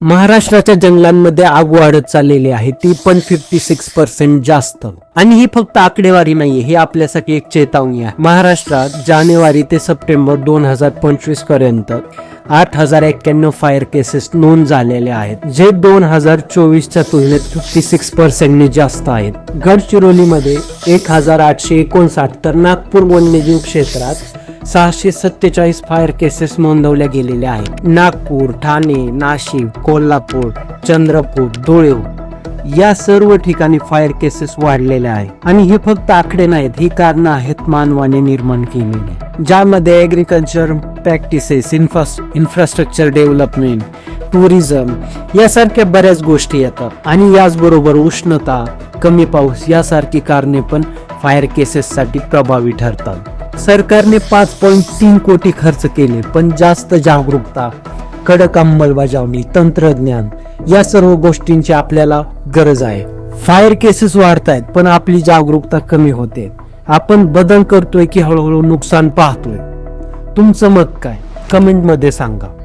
महाराष्ट्राच्या जंगलांमध्ये आग वाढत चाललेली आहे. ती पण फिफ्टी सिक्स पर्सेंट जास्त. आणि ही फक्त आकडेवारी नाहीये ही आपल्यासाठी एक चेतावणी आहे. महाराष्ट्रात जानेवारी ते सप्टेंबर दोन हजार पंचवीसपर्यंत आठ हजार एक्क्याण्णव फायर केसेस नोंद झालेले आहेत जे दोन हजार चोवीसच्या तुलनेत फिफ्टी सिक्स पर्सेंटने जास्त आहेत. गडचिरोलीमध्ये एक हजार आठशे एकोणसाठ तर नागपूर वन्यजीव क्षेत्रात सहाशे सत्तेचाळीस फायर केसेस नोंदवल्या गेलेल्या आहेत. नागपूर ठाणे नाशिक कोल्हापूर चंद्रपूर धुळे या सर्व ठिकाणी फायर केसेस वाढलेल्या आहेत आणि हे फक्त आकडे नाहीत ही कारणं आहेत मानवाने निर्माण केलेली. ज्यामध्ये agriculture practices infrastructure development tourism यासारख्या बऱ्याच गोष्टी येतात. आणि याचबरोबर उष्णता कमी पाऊस यासारखी कारणे पण फायर केसेससाठी प्रभावी ठरतात. सरकारने पाच पॉईंट तीन कोटी खर्च केले पण जास्त जागरूकता कडक अंमलबजावणी तंत्रज्ञान या सर्व गोष्टींची आपल्याला गरज आहे. फायर केसेस वाढत आहेत पण आपली जागरूकता कमी होते. आपण बदल करतोय की हळूहळू नुकसान पाहतोय. तुमचं मत काय? कमेंटमध्ये सांगा.